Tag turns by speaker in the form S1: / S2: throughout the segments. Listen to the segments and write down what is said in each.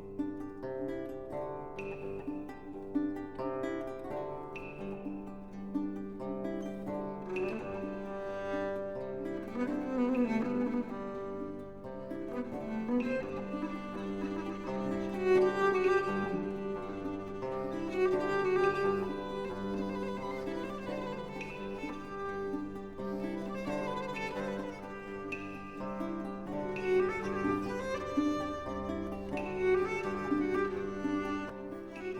S1: Thank you.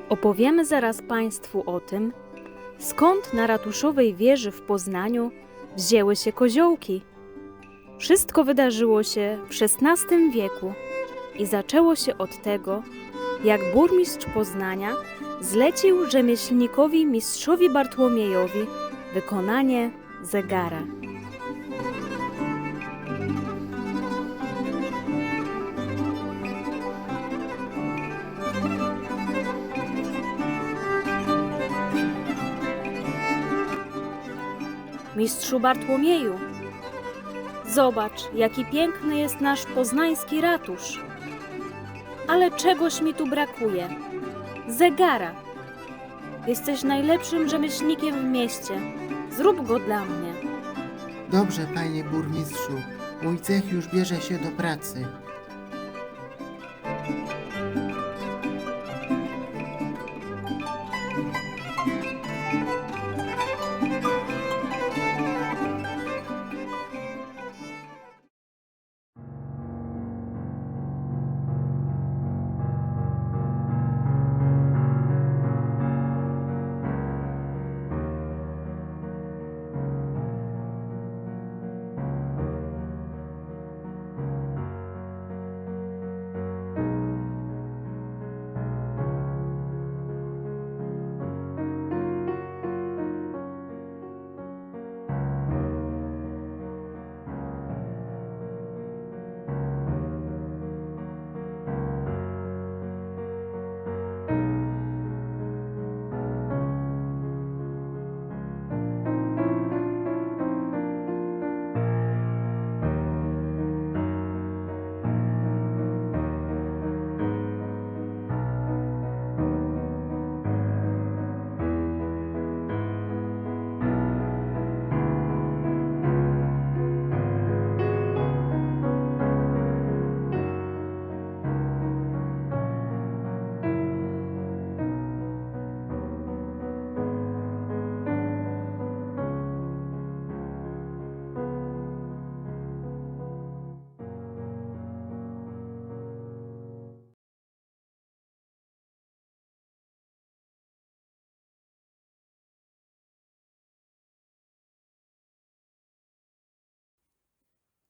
S1: Opowiemy zaraz Państwu o tym, skąd na ratuszowej wieży w Poznaniu wzięły się koziołki. Wszystko wydarzyło się w XVI wieku i zaczęło się od tego, jak burmistrz Poznania zlecił rzemieślnikowi mistrzowi Bartłomiejowi wykonanie zegara. Mistrzu Bartłomieju, zobacz, jaki piękny jest nasz poznański ratusz. Ale czegoś mi tu brakuje. Zegara. Jesteś najlepszym rzemieślnikiem w mieście. Zrób go dla mnie.
S2: Dobrze, panie burmistrzu. Mój cech już bierze się do pracy.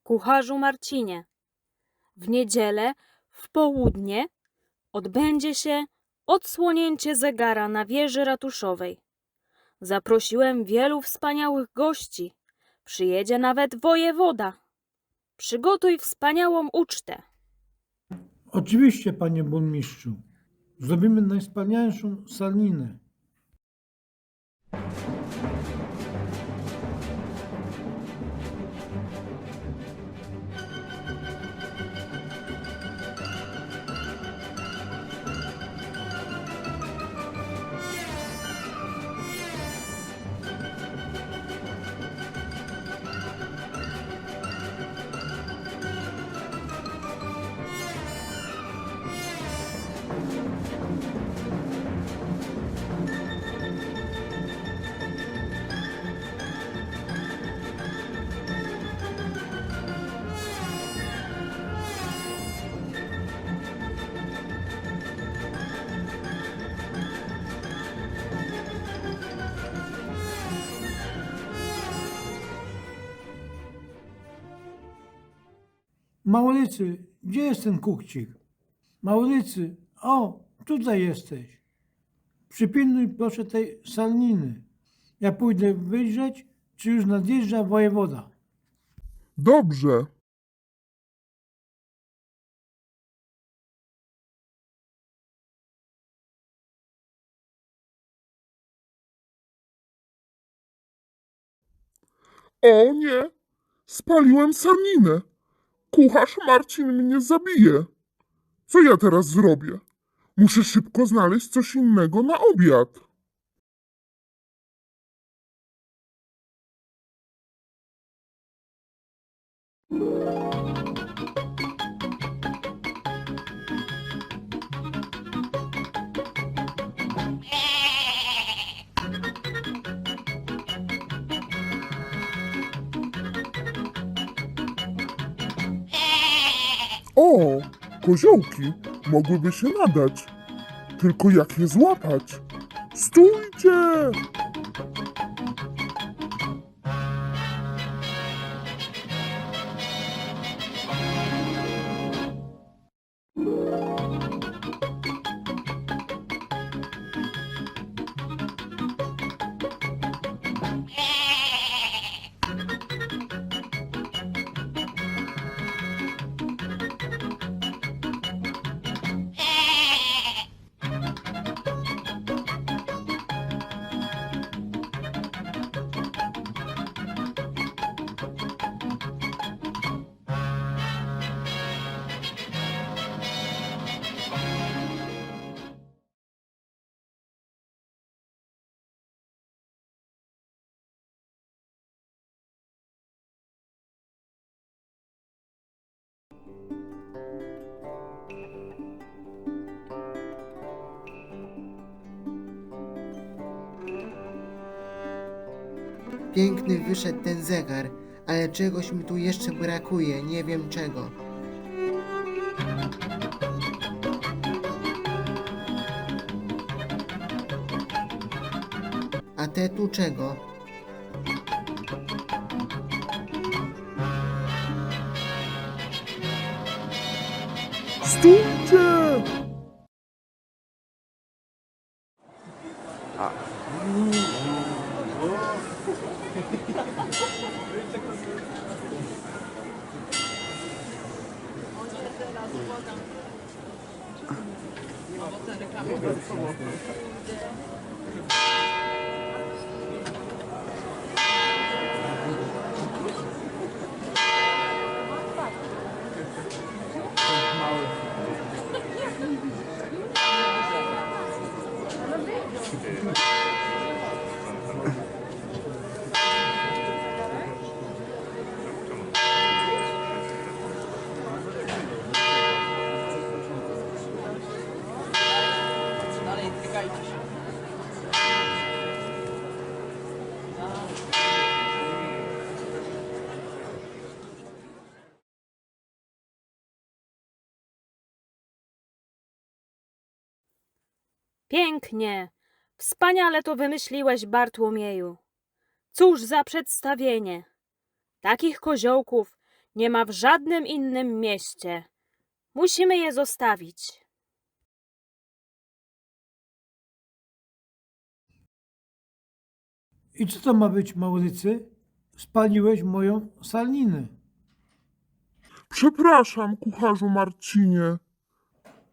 S1: Kucharzu Marcinie, w niedzielę w południe odbędzie się odsłonięcie zegara na wieży ratuszowej. Zaprosiłem wielu wspaniałych gości. Przyjedzie nawet wojewoda. Przygotuj wspaniałą ucztę.
S3: Oczywiście, panie burmistrzu. Zrobimy najwspanialszą salinę. Małolycy, gdzie jest ten kukcik? Małolycy, o, tutaj jesteś. Przypilnuj proszę tej salniny. Ja pójdę wyjrzeć, czy już nadjeżdża wojewoda.
S4: Dobrze. O nie, spaliłem saninę. Kucharz Marcin mnie zabije. Co ja teraz zrobię? Muszę szybko znaleźć coś innego na obiad. O, koziołki mogłyby się nadać. Tylko jak je złapać? Stójcie!
S2: Piękny wyszedł ten zegar, ale czegoś mi tu jeszcze brakuje, nie wiem czego. A te tu czego?
S4: Stójcie!
S1: Pięknie. Wspaniale to wymyśliłeś, Bartłomieju. Cóż za przedstawienie. Takich koziołków nie ma w żadnym innym mieście. Musimy je zostawić.
S3: I co to ma być, Maurycy? Spaliłeś moją salninę.
S4: Przepraszam, kucharzu Marcinie.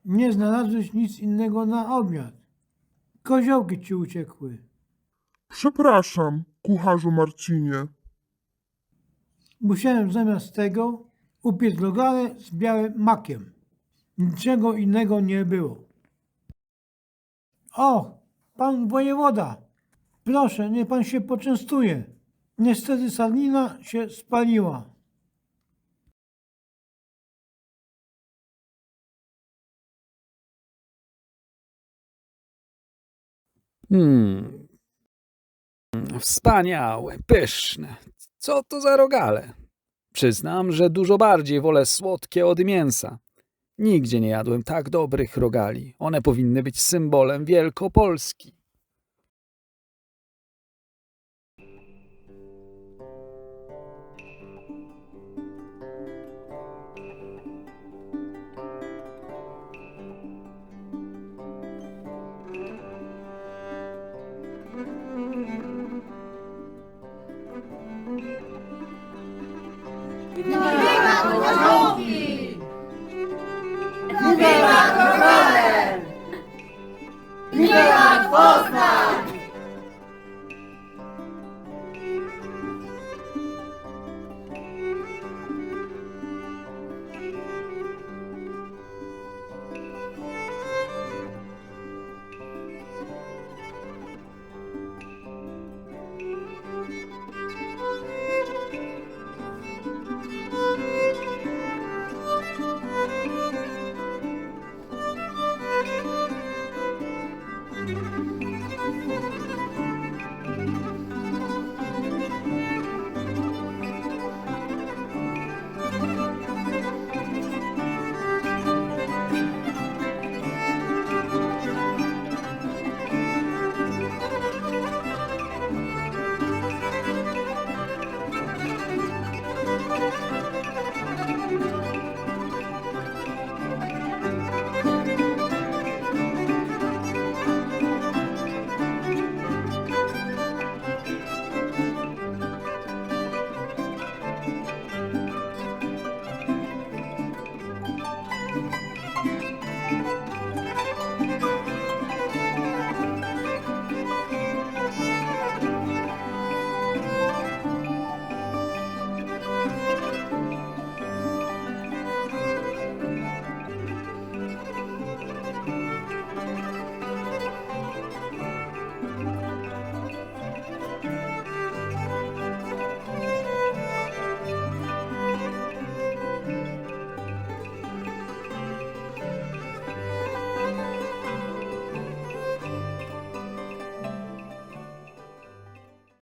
S3: Nie znalazłeś nic innego na obiad. Koziołki ci uciekły.
S4: Przepraszam, kucharzu Marcinie.
S3: Musiałem zamiast tego upiec rogale z białym makiem. Niczego innego nie było. O, pan wojewoda! Proszę, niech pan się poczęstuje. Niestety salnina się spaliła.
S5: Hmm. Wspaniałe, pyszne. Co to za rogale? Przyznam, że dużo bardziej wolę słodkie od mięsa. Nigdzie nie jadłem tak dobrych rogali. One powinny być symbolem Wielkopolski.
S6: Milan Poznań!